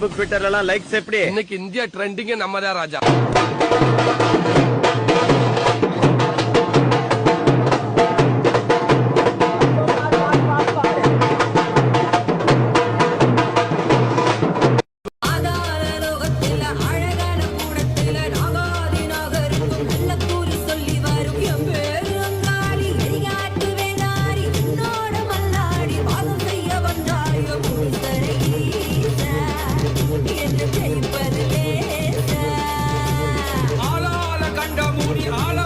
Facebook ட்விட்டர்ல எல்லாம் likes எப்படி? இன்னைக்கு இந்தியா ட்ரெண்டிங்கே நம்ம ராஜா. ஆள